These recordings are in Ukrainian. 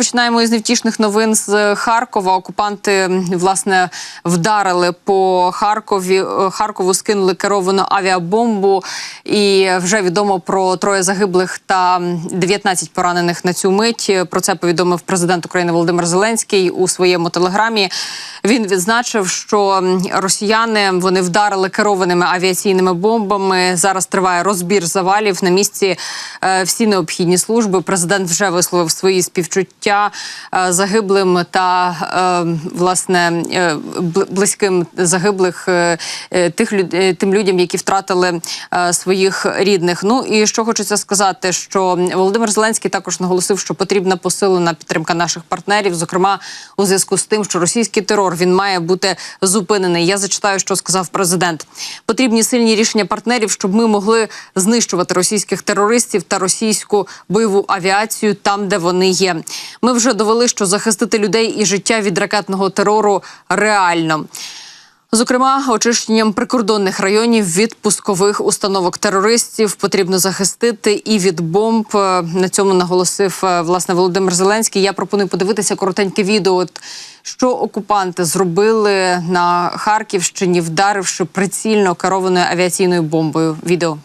Починаємо із невтішних новин з Харкова. Окупанти власне вдарили по Харкові. Е, Харкову скинули керовану авіабомбу, і вже відомо про троє загиблих та м, 19 поранених на цю мить. Про це повідомив президент України Володимир Зеленський у своєму телеграмі. Він відзначив, що росіяни вони вдарили керованими авіаційними бомбами. Зараз триває розбір завалів на місці. е, Всі необхідні служби. Президент вже висловив свої співчуття е, загиблим та е, власне е, близьким загиблих тих люд- тим людям, які втратили своїх рідних. Ну і що хочеться сказати, що Володимир Зеленський також наголосив, що потрібна посилена підтримка наших партнерів, зокрема у зв'язку з тим, що російський терор він має бути зупинений. Я зачитаю, що сказав президент. Потрібні сильні рішення партнерів, щоб ми могли знищувати російських терористів та російську бойову авіацію там, де вони є. Ми вже довели, що захистити людей і життя від ракетного терору реально. Зокрема, очищенням прикордонних районів від пускових установок терористів потрібно захистити і від бомб. Е, На цьому наголосив е, власне Володимир Зеленський. Я пропоную подивитися коротеньке відео. Що окупанти зробили на Харківщині, вдаривши прицільно керованою авіаційною бомбою. Відео.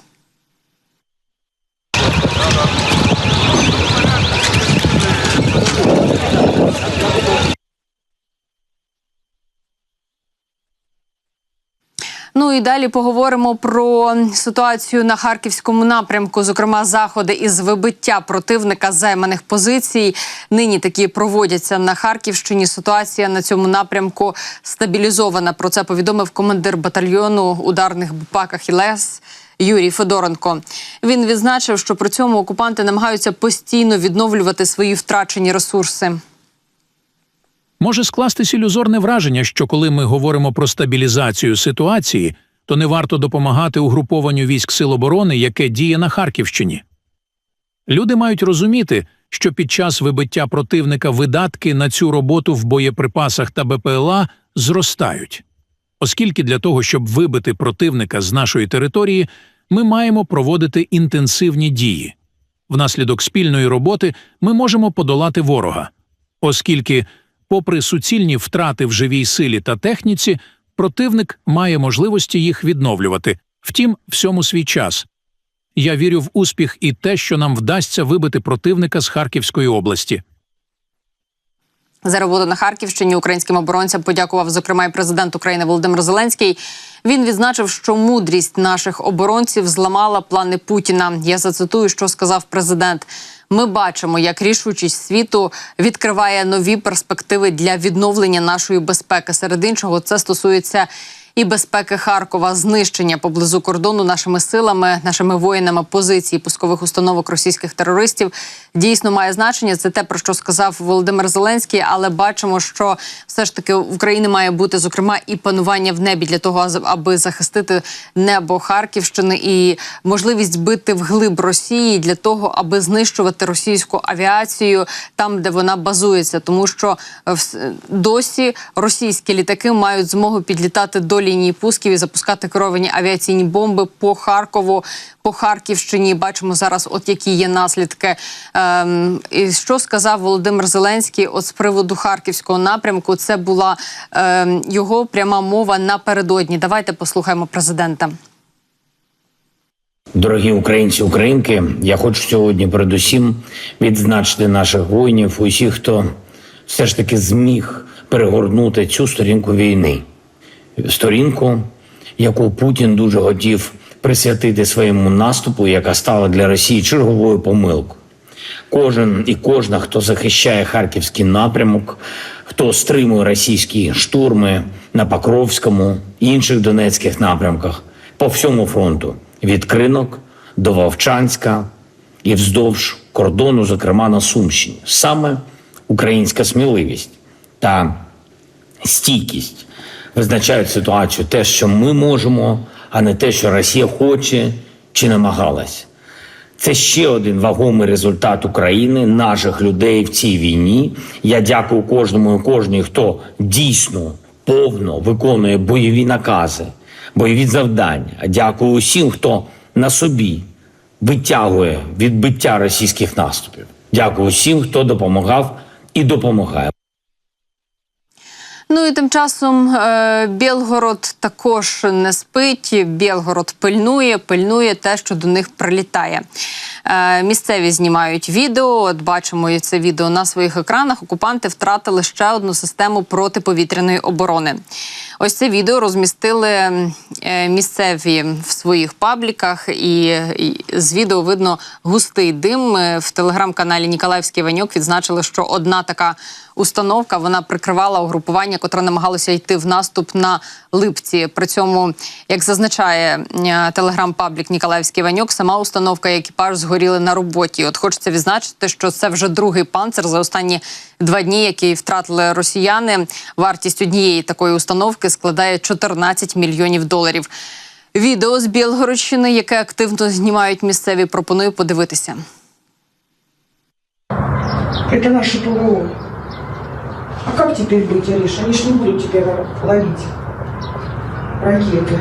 Ну і далі поговоримо про ситуацію на харківському напрямку, зокрема заходи із вибиття противника займаних позицій. Нині такі проводяться на Харківщині. Ситуація на цьому напрямку стабілізована. Про це повідомив командир батальйону ударних БПАК «Ахілес» Юрій Федоренко. Він відзначив, що при цьому окупанти намагаються постійно відновлювати свої втрачені ресурси. Може скластись ілюзорне враження, що коли ми говоримо про стабілізацію ситуації, то не варто допомагати угрупованню військ Сил оборони, яке діє на Харківщині. Люди мають розуміти, що під час вибиття противника видатки на цю роботу в боєприпасах та БПЛА зростають. Оскільки для того, щоб вибити противника з нашої території, ми маємо проводити інтенсивні дії. Внаслідок спільної роботи ми можемо подолати ворога, оскільки Попри суцільні втрати в живій силі та техніці, противник має можливості їх відновлювати. Втім, всьому свій час. Я вірю в успіх і те, що нам вдасться вибити противника з Харківської області. За роботу на Харківщині українським оборонцям подякував зокрема і президент України Володимир Зеленський. Він відзначив, що мудрість наших оборонців зламала плани Путіна. Я зацитую, що сказав президент. Ми бачимо, як рішучість світу відкриває нові перспективи для відновлення нашої безпеки. Серед іншого, це стосується і безпеки Харкова, знищення поблизу кордону нашими силами, нашими воїнами позиції пускових установок російських терористів дійсно має значення. Це те про що сказав Володимир Зеленський. Але бачимо, що все ж таки в Україні має бути зокрема і панування в небі для того, аби захистити небо Харківщини і можливість бити вглиб Росії для того, аби знищувати російську авіацію там, де вона базується, тому що е, досі російські літаки мають змогу підлітати до лінії пусків і запускати керовані авіаційні бомби по Харкову, по Харківщині. Бачимо зараз, от які є наслідки. Ем, і що сказав Володимир Зеленський от з приводу харківського напрямку? Це була ем, його пряма мова напередодні. Давайте послухаємо президента. Дорогі українці, українки, я хочу сьогодні передусім відзначити наших воїнів, усіх, хто все ж таки зміг перегорнути цю сторінку війни, сторінку, яку Путін дуже хотів присвятити своєму наступу, яка стала для Росії черговою помилкою. Кожен і кожна, хто захищає харківський напрямок, хто стримує російські штурми на Покровському і інших донецьких напрямках по всьому фронту від Кринок до Вовчанська і вздовж кордону, зокрема на Сумщині. Саме українська сміливість та стійкість визначають ситуацію, те, що ми можемо, а не те, що Росія хоче чи намагалась. Це ще один вагомий результат України, наших людей в цій війні. Я дякую кожному і кожній, хто дійсно повно виконує бойові накази, бойові завдання. Дякую усім, хто на собі витягує відбиття російських наступів. Дякую усім, хто допомагав і допомагає. Ну і тим часом е, Білгород також не спить. Білгород пильнує, пильнує те, що до них прилітає. Е, місцеві знімають відео. От бачимо і це відео на своїх екранах. Окупанти втратили ще одну систему протиповітряної оборони. Ось це відео розмістили е, місцеві в своїх пабліках, і, з відео видно густий дим. Е, В телеграм-каналі Ніколаївський Ваньок відзначили, що одна така установка вона прикривала угрупування, котре намагалося йти в наступ на липці. При цьому, як зазначає е, телеграм-паблік Ніколаївський Ваньок, сама установка і екіпаж згоріли на роботі. От хочеться відзначити, що це вже другий панцир за останні два дні, який втратили росіяни. Вартість однієї такої установки складає 14 мільйонів доларів. Відео з Білгородщини, яке активно знімають місцеві, пропоную подивитися. Это наше ПВО. А как теперь быть, Ариша? Они ж не будут тебя ловить. Ракеты.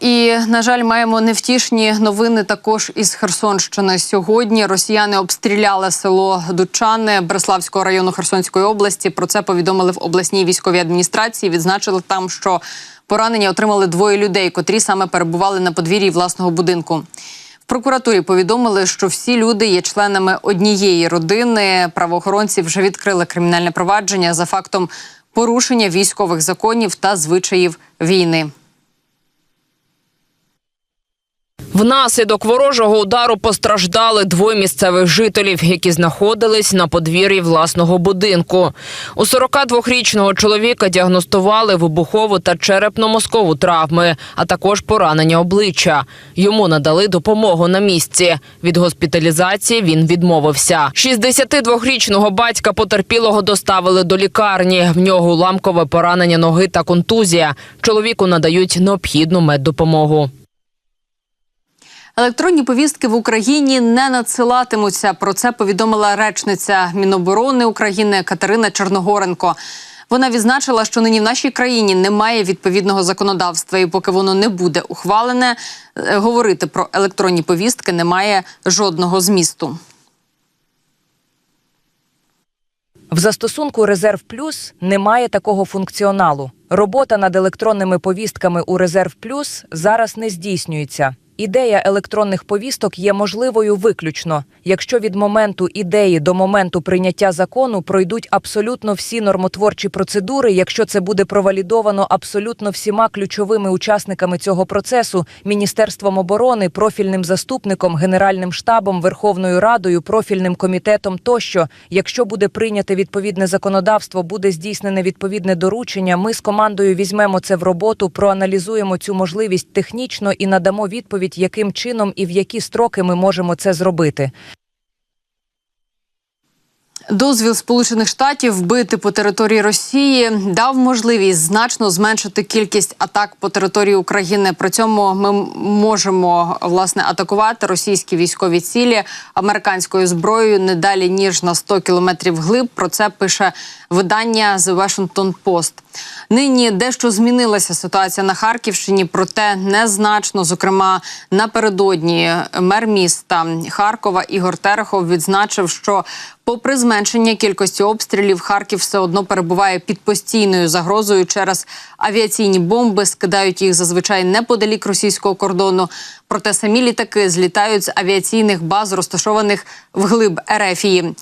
І на жаль, маємо невтішні новини також із Херсонщини. Сьогодні росіяни обстріляли село Дучани Бреславського району Херсонської області. Про це повідомили в обласній військовій адміністрації. Відзначили там, що поранення отримали двоє людей, котрі саме перебували на подвір'ї власного будинку. В прокуратурі повідомили, що всі люди є членами однієї родини. Правоохоронці вже відкрили кримінальне провадження за фактом порушення військових законів та звичаїв війни. Внаслідок ворожого удару постраждали двоє місцевих жителів, які знаходились на подвір'ї власного будинку. У 42-річного чоловіка діагностували вибухову та черепно-мозкову травми, а також поранення обличчя. Йому надали допомогу на місці. Від госпіталізації він відмовився. 62-річного батька потерпілого доставили до лікарні. В нього уламкове поранення ноги та контузія. Чоловіку надають необхідну меддопомогу. Електронні повістки в Україні не надсилатимуться. Про це повідомила речниця Міноборони України Катерина Чорногоренко. Вона відзначила, що нині в нашій країні немає відповідного законодавства, і поки воно не буде ухвалене, е, говорити про електронні повістки немає жодного змісту. В застосунку Резерв Плюс немає такого функціоналу. Робота над електронними повістками у Резерв Плюс зараз не здійснюється. Ідея електронних повісток є можливою виключно, якщо від моменту ідеї до моменту прийняття закону пройдуть абсолютно всі нормотворчі процедури, якщо це буде провалідовано абсолютно всіма ключовими учасниками цього процесу Міністерством оборони, профільним заступником, Генеральним штабом, Верховною Радою, профільним комітетом тощо, якщо буде прийняте відповідне законодавство, буде здійснене відповідне доручення. Ми з командою візьмемо це в роботу, проаналізуємо цю можливість технічно і надамо відповідь, яким чином і в які строки ми можемо це зробити. Дозвіл Сполучених Штатів вбити по території Росії дав можливість значно зменшити кількість атак по території України. При цьому ми можемо власне атакувати російські військові цілі американською зброєю не далі ніж на 100 кілометрів глиб. Про це пише видання The Washington Post. Нині дещо змінилася ситуація на Харківщині, проте незначно. Зокрема, напередодні мер міста Харкова Ігор Терехов відзначив, що попри зменшення кількості обстрілів, Харків все одно перебуває під постійною загрозою через авіаційні бомби. Скидають їх зазвичай неподалік російського кордону. Проте самі літаки злітають з авіаційних баз, розташованих вглиб Ерефії.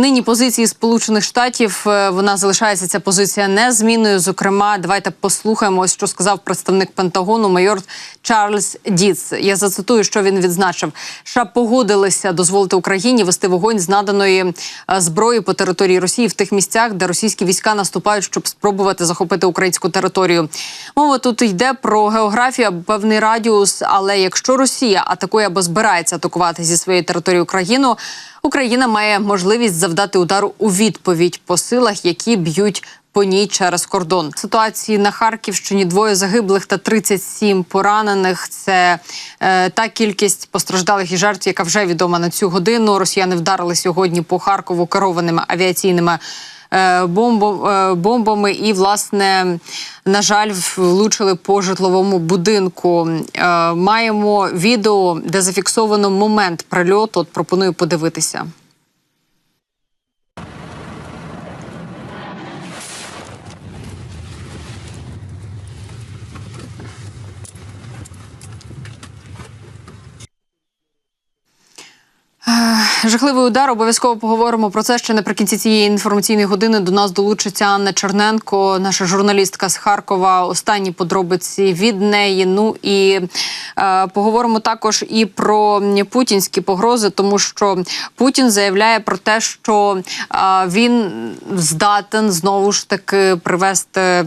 Нині позиції Сполучених Штатів е, вона залишається ця позиція незмінною. Зокрема, давайте послухаємо, ось що сказав представник Пентагону майор Чарльз Діц. Я зацитую, що він відзначив: США погодилися дозволити Україні вести вогонь з наданої е, зброї по території Росії в тих місцях, де російські війська наступають, щоб спробувати захопити українську територію. Мова тут йде про географію, певний радіус. Але якщо Росія атакує або збирається атакувати зі своєї території Україну. Україна має можливість завдати удару у відповідь по силах, які б'ють по ній через кордон. Ситуації на Харківщині двоє загиблих та 37 поранених. Це е, та кількість постраждалих і жертв, яка вже відома на цю годину. Росіяни вдарили сьогодні по Харкову керованими авіаційними бомбами і, власне, на жаль, влучили по житловому будинку. Е, Маємо відео, де зафіксовано момент прильоту. От пропоную подивитися. Жахливий удар. Обов'язково поговоримо про це ще наприкінці цієї інформаційної години. До нас долучиться Анна Черненко, наша журналістка з Харкова. Останні подробиці від неї. Ну і е, поговоримо також і про путінські погрози, тому що Путін заявляє про те, що е, він здатен знову ж таки привести е,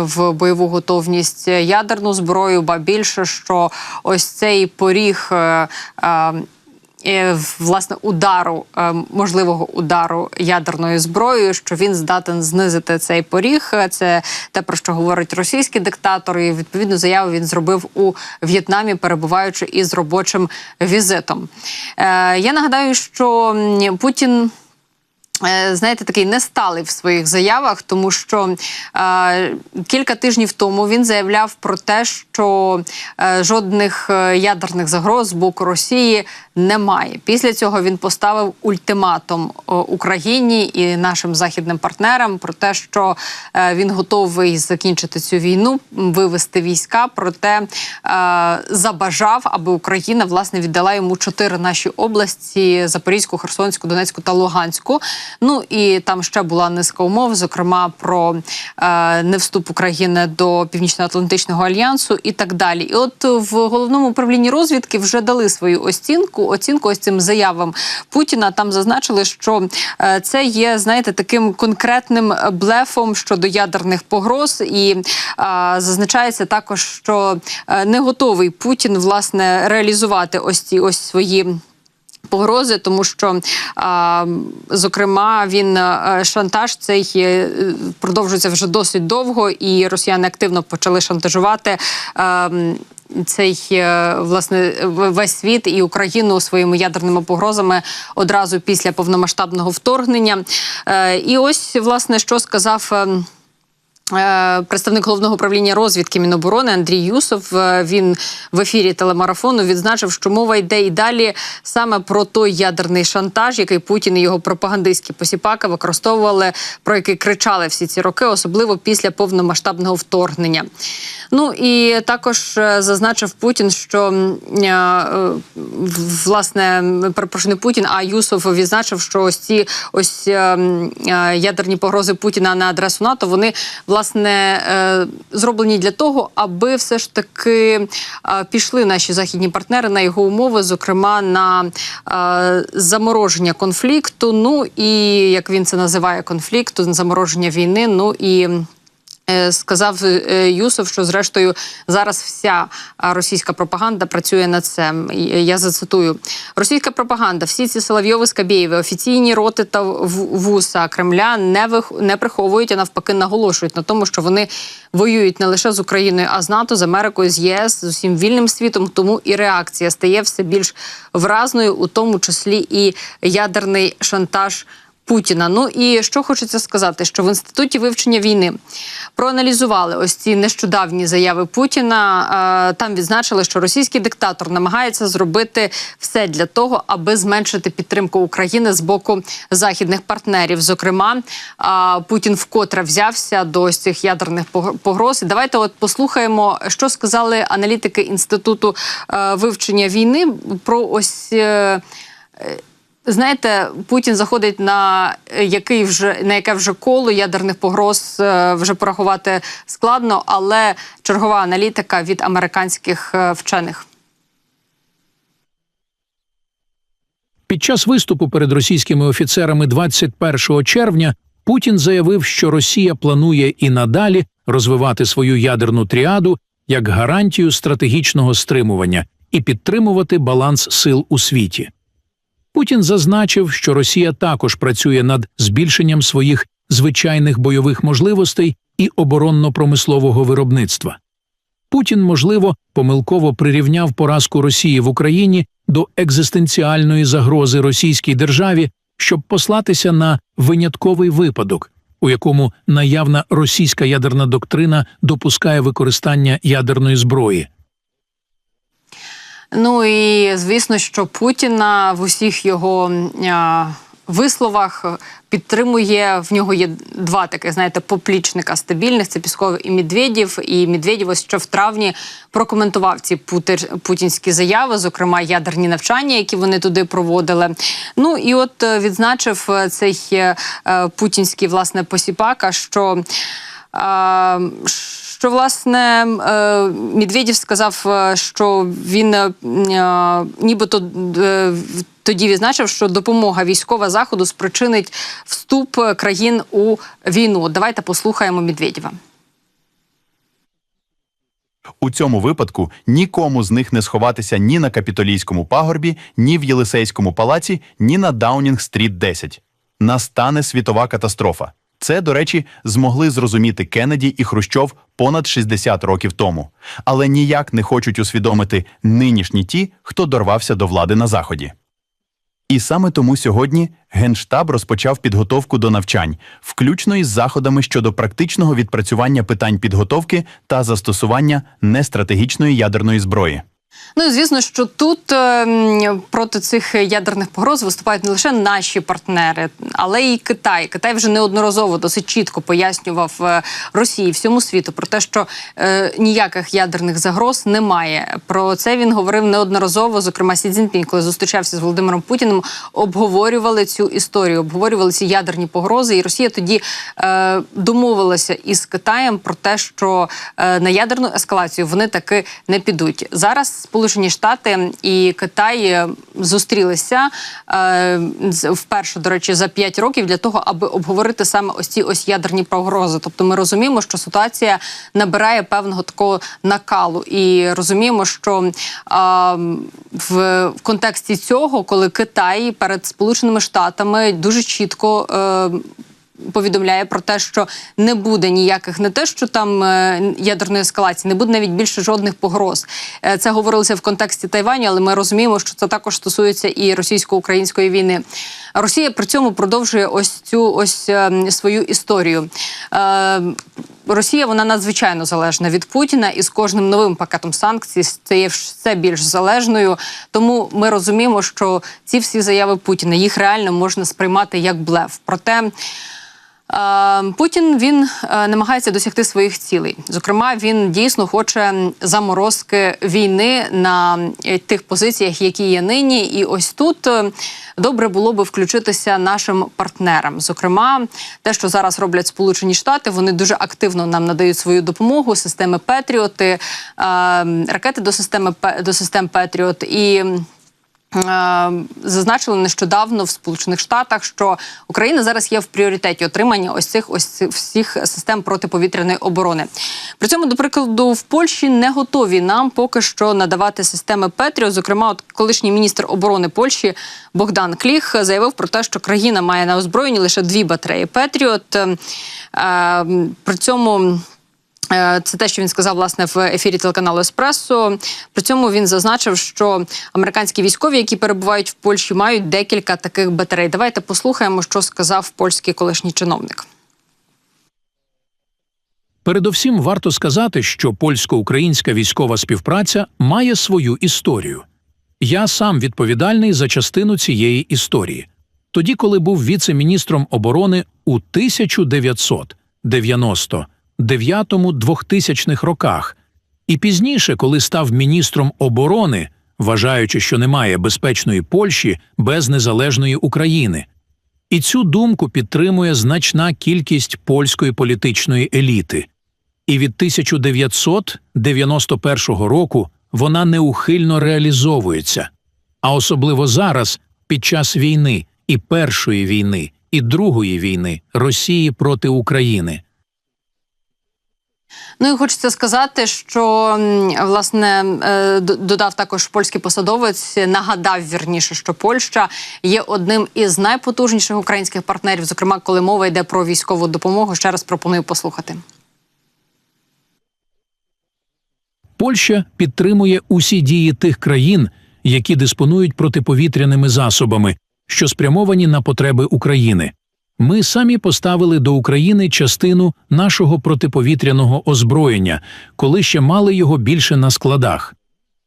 в бойову готовність ядерну зброю, ба більше що ось цей поріг. Е, е, власне удару, е, можливого удару ядерною зброєю, що він здатен знизити цей поріг. Е, Це те про що говорить російський диктатор. І відповідну заяву він зробив у В'єтнамі, перебуваючи із робочим візитом. Е, Я нагадаю, що Путін. Е, Знаєте, такий несталий в своїх заявах, тому що е, кілька тижнів тому він заявляв про те, що е, жодних е, ядерних загроз з боку Росії немає. Після цього він поставив ультиматум е, Україні і нашим західним партнерам про те, що е, він готовий закінчити цю війну, вивести війська. Проте е, забажав, аби Україна власне віддала йому чотири наші області: Запорізьку, Херсонську, Донецьку та Луганську. Ну і там ще була низка умов, зокрема про е, не вступ України до Північно-Атлантичного альянсу і так далі. І от в головному управлінні розвідки вже дали свою оцінку, оцінку ось цим заявам Путіна. Там зазначили, що е, це є, знаєте, таким конкретним блефом щодо ядерних погроз, і е, зазначається також, що е, не готовий Путін власне реалізувати ось ці ось свої. Погрози, тому що а, зокрема він шантаж цей продовжується вже досить довго, і росіяни активно почали шантажувати. А, м, цей е, власне весь світ і Україну своїми ядерними погрозами одразу після повномасштабного вторгнення. Е, І ось власне що сказав. Ем, Е, Представник головного управління розвідки Міноборони Андрій Юсов е, він в ефірі телемарафону відзначив, що мова йде і далі саме про той ядерний шантаж, який Путін і його пропагандистські посіпаки використовували, про який кричали всі ці роки, особливо після повномасштабного вторгнення. Ну і також е, зазначив Путін, що власне перепрошую, не Путін, а Юсов відзначив, що ось ці ось е, м, е, ядерні погрози Путіна на адресу НАТО вони власне е, зроблені для того, аби все ж таки е, пішли наші західні партнери на його умови, зокрема на е, замороження конфлікту. Ну і як він це називає конфлікту, замороження війни. Ну і Сказав е, Юсов, що зрештою зараз вся російська пропаганда працює над цим. Е, Я зацитую: російська пропаганда, всі ці Соловйови, Скабєєви, офіційні роти та вуса Кремля не вих... не приховують, а навпаки наголошують на тому, що вони воюють не лише з Україною, а з НАТО, з Америкою, з ЄС, з усім вільним світом. Тому і реакція стає все більш вразною, у тому числі і ядерний шантаж. Путіна. Ну і що хочеться сказати, що в інституті вивчення війни проаналізували ось ці нещодавні заяви Путіна. Е, Там відзначили, що російський диктатор намагається зробити все для того, аби зменшити підтримку України з боку західних партнерів. Зокрема, е, Путін вкотре взявся до ось цих ядерних пог- погроз. І Давайте от послухаємо, що сказали аналітики інституту е, вивчення війни про ось. Е, Знаєте, Путін заходить на який вже на яке вже коло ядерних погроз е, вже порахувати складно, але чергова аналітика від американських е, вчених. Під час виступу перед російськими офіцерами 21 червня Путін заявив, що Росія планує і надалі розвивати свою ядерну тріаду як гарантію стратегічного стримування і підтримувати баланс сил у світі. Путін зазначив, що Росія також працює над збільшенням своїх звичайних бойових можливостей і оборонно-промислового виробництва. Путін, можливо, помилково прирівняв поразку Росії в Україні до екзистенціальної загрози російській державі, щоб послатися на винятковий випадок у якому наявна російська ядерна доктрина допускає використання ядерної зброї. Ну і звісно, що Путіна в усіх його а, висловах підтримує в нього є два таких, знаєте, поплічника стабільних. Це Пісков і Медведєв. І Медведєв ось ще в травні прокоментував ці путінські заяви, зокрема ядерні навчання, які вони туди проводили. Ну і от е, відзначив е, цей е, путінський власне посіпака, що. А, що власне е, Медведєв сказав, е, що він е, нібито тоді відзначив, що допомога військова заходу спричинить вступ країн у війну. Давайте послухаємо Медведєва. У цьому випадку нікому з них не сховатися ні на капітолійському пагорбі, ні в Єлисейському палаці, ні на Даунінг-стріт 10. Настане світова катастрофа. Це, до речі, змогли зрозуміти Кеннеді і Хрущов понад 60 років тому, але ніяк не хочуть усвідомити нинішні ті, хто дорвався до влади на заході. І саме тому сьогодні Генштаб розпочав підготовку до навчань, включно із заходами щодо практичного відпрацювання питань підготовки та застосування нестратегічної ядерної зброї. Ну звісно, що тут е, проти цих ядерних погроз виступають не лише наші партнери, але й Китай. Китай вже неодноразово досить чітко пояснював е, Росії всьому світу про те, що е, ніяких ядерних загроз немає. Про це він говорив неодноразово. Зокрема, Сі Цзіньпінь, коли зустрічався з Володимиром Путіним, обговорювали цю історію, обговорювали ці ядерні погрози. І Росія тоді е, домовилася із Китаєм про те, що е, на ядерну ескалацію вони таки не підуть. Зараз Сполучені Штати і Китай е, зустрілися е, вперше, до речі, за 5 років для того, аби обговорити саме ось ці ось ядерні погрози. Тобто, ми розуміємо, що ситуація набирає певного такого накалу, і розуміємо, що в, в контексті цього, коли Китай перед Сполученими Штатами дуже чітко. Повідомляє про те, що не буде ніяких не те, що там е, ядерної ескалації, не буде навіть більше жодних погроз. Е, Це говорилося в контексті Тайваню, але ми розуміємо, що це також стосується і російсько-української війни. Росія при цьому продовжує ось цю ось е, свою історію. Росія вона надзвичайно залежна від Путіна, і з кожним новим пакетом санкцій стає все більш залежною. Тому ми розуміємо, що ці всі заяви Путіна їх реально можна сприймати як блеф. Проте. Е, Путін він е, намагається досягти своїх цілей. Зокрема, він дійсно хоче заморозки війни на е, тих позиціях, які є нині. І ось тут добре було би включитися нашим партнерам. Зокрема, те, що зараз роблять Сполучені Штати, вони дуже активно нам надають свою допомогу. Системи Петріоти, ракети до системи до систем Петріот і. Е, Зазначили нещодавно в Сполучених Штатах, що Україна зараз є в пріоритеті отримання ось цих ось цих всіх систем протиповітряної оборони. При цьому, до прикладу, в Польщі не готові нам поки що надавати системи Петріо. Зокрема, от колишній міністр оборони Польщі Богдан Кліх заявив про те, що країна має на озброєнні лише дві батареї Петріот. Е, е, При цьому. Е, Це те, що він сказав власне в ефірі телеканалу Еспресо. При цьому він зазначив, що американські військові, які перебувають в Польщі, мають декілька таких батарей. Давайте послухаємо, що сказав польський колишній чиновник. Передовсім варто сказати, що польсько-українська військова співпраця має свою історію. Я сам відповідальний за частину цієї історії. Тоді, коли був віце-міністром оборони у 1990-2000 роках, і пізніше, коли став міністром оборони, вважаючи, що немає безпечної Польщі без незалежної України. І цю думку підтримує значна кількість польської політичної еліти. І від 1991 року вона неухильно реалізовується. А особливо зараз, під час війни і Першої війни, і Другої війни Росії проти України. Ну і хочеться сказати, що власне е, додав також польський посадовець, нагадав вірніше, що Польща є одним із найпотужніших українських партнерів, зокрема, коли мова йде про військову допомогу. Ще раз пропоную послухати. Польща підтримує усі дії тих країн, які диспонують протиповітряними засобами, що спрямовані на потреби України. Ми самі поставили до України частину нашого протиповітряного озброєння, коли ще мали його більше на складах.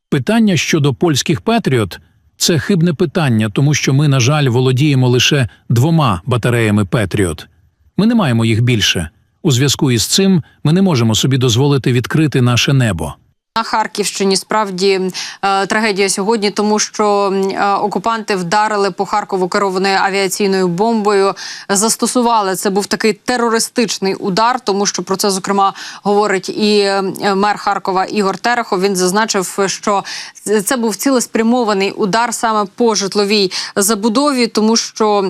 Питання щодо польських Петріот це хибне питання, тому що ми, на жаль, володіємо лише двома батареями Петріот. Ми не маємо їх більше. У зв'язку із цим ми не можемо собі дозволити відкрити наше небо. На Харківщині справді е, трагедія сьогодні, тому що е, окупанти вдарили по Харкову керованою авіаційною бомбою. Застосували це був такий терористичний удар, тому що про це зокрема говорить і е, мер Харкова Ігор Терехов. Він зазначив, що це був цілеспрямований удар саме по житловій забудові, тому що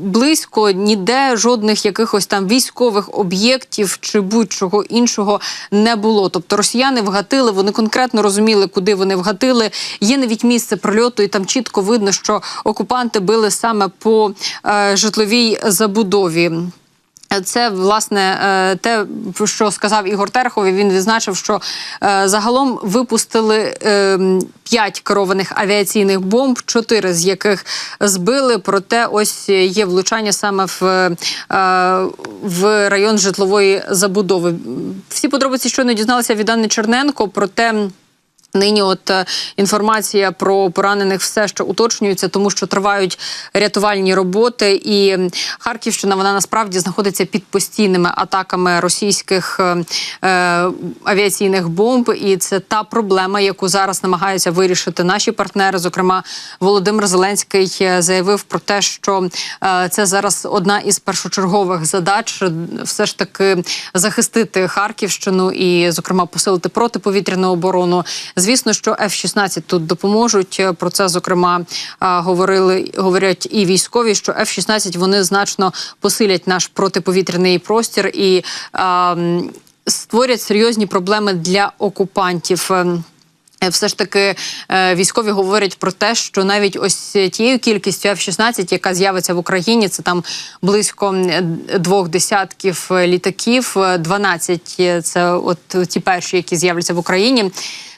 близько ніде жодних якихось там військових об'єктів чи будь-чого іншого не було. Тобто росіяни вгатили, вони конкретно розуміли, куди вони вгатили. Є навіть місце прольоту, і там чітко видно, що окупанти били саме по е, житловій забудові. Це власне е, те, що сказав Ігор Терхов. і Він відзначив, що е, загалом випустили е, п'ять керованих авіаційних бомб, чотири з яких збили. Проте ось є влучання саме в, е, в район житлової забудови. Всі подробиці щойно дізналися від Анни Черненко. Проте. Нині, от е, інформація про поранених все ще уточнюється, тому що тривають рятувальні роботи, і Харківщина вона насправді знаходиться під постійними атаками російських е, е, авіаційних бомб. І це та проблема, яку зараз намагаються вирішити наші партнери. Зокрема, Володимир Зеленський е, заявив про те, що е, це зараз одна із першочергових задач, все ж таки захистити Харківщину і, зокрема, посилити протиповітряну оборону. Звісно, що F-16 тут допоможуть. Е, Про це зокрема е, говорили говорять і військові, що F-16 вони значно посилять наш протиповітряний простір і е, створять серйозні проблеми для окупантів. Ем, Е, Все ж таки військові говорять про те, що навіть ось тією кількістю F-16, яка з'явиться в Україні, це там близько двох десятків літаків, е, 12 – це от ті перші, які з'являться в Україні.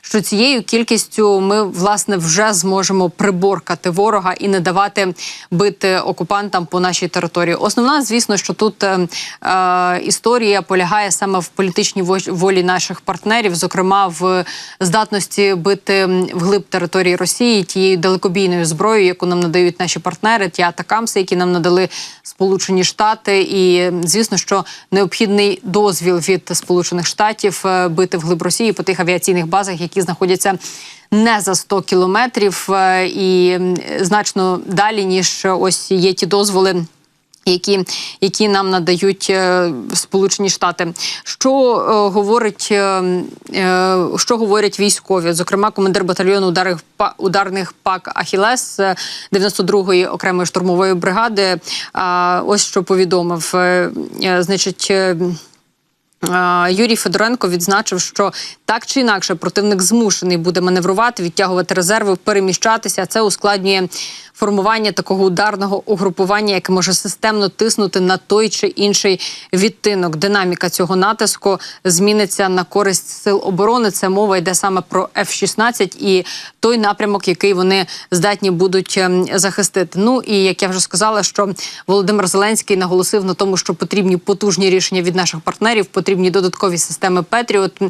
Що цією кількістю ми власне вже зможемо приборкати ворога і не давати бити окупантам по нашій території. Основна, звісно, що тут е, е, історія полягає саме в політичній волі наших партнерів, зокрема в здатності бити вглиб території Росії тією далекобійною зброєю, яку нам надають наші партнери, ті атакамси, які нам надали Сполучені Штати, і звісно, що необхідний дозвіл від Сполучених Штатів е, бити вглиб Росії по тих авіаційних базах, які знаходяться. Не за 100 кілометрів е, і значно далі ніж ось є ті дозволи, які, які нам надають е, Сполучені Штати. Що е, говорить, що говорять військові? Зокрема, командир батальйону ударних, ударних пак Ахілес е, 92-ї окремої штурмової бригади. Ось що повідомив. Значить. Юрій Федоренко відзначив, що так чи інакше противник змушений буде маневрувати, відтягувати резерви, переміщатися. Це ускладнює формування такого ударного угрупування, яке може системно тиснути на той чи інший відтинок. Динаміка цього натиску зміниться на користь сил оборони. Це мова йде саме про F-16 і той напрямок, який вони здатні будуть ем, захистити. Ну і як я вже сказала, що Володимир Зеленський наголосив на тому, що потрібні потужні рішення від наших партнерів, потрібні додаткові системи Петріот.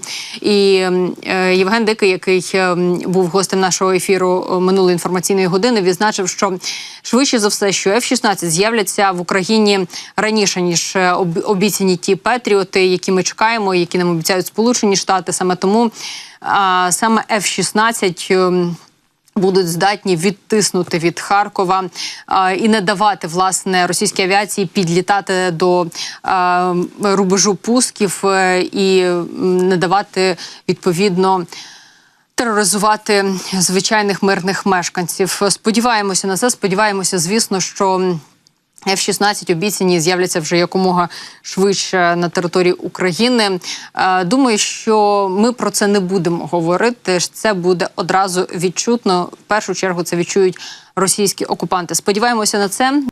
І ем, е, Євген Дикий, який ем, був гостем нашого ефіру е, минулої інформаційної години, відзначив, що швидше за все, що F-16 з'являться в Україні раніше ніж е, об- обіцяні ті Петріоти, які ми чекаємо, які нам обіцяють Сполучені Штати. Саме тому а, саме F-16 ем, будуть здатні відтиснути від Харкова а, і не давати власне російській авіації підлітати до а, рубежу пусків е, і не давати відповідно. Тероризувати звичайних мирних мешканців. Сподіваємося на це. Сподіваємося, звісно, що F-16 обіцяні з'являться вже якомога швидше на території України. Е, Думаю, що ми про це не будемо говорити. Це буде одразу відчутно. В першу чергу це відчують російські окупанти. Сподіваємося на це.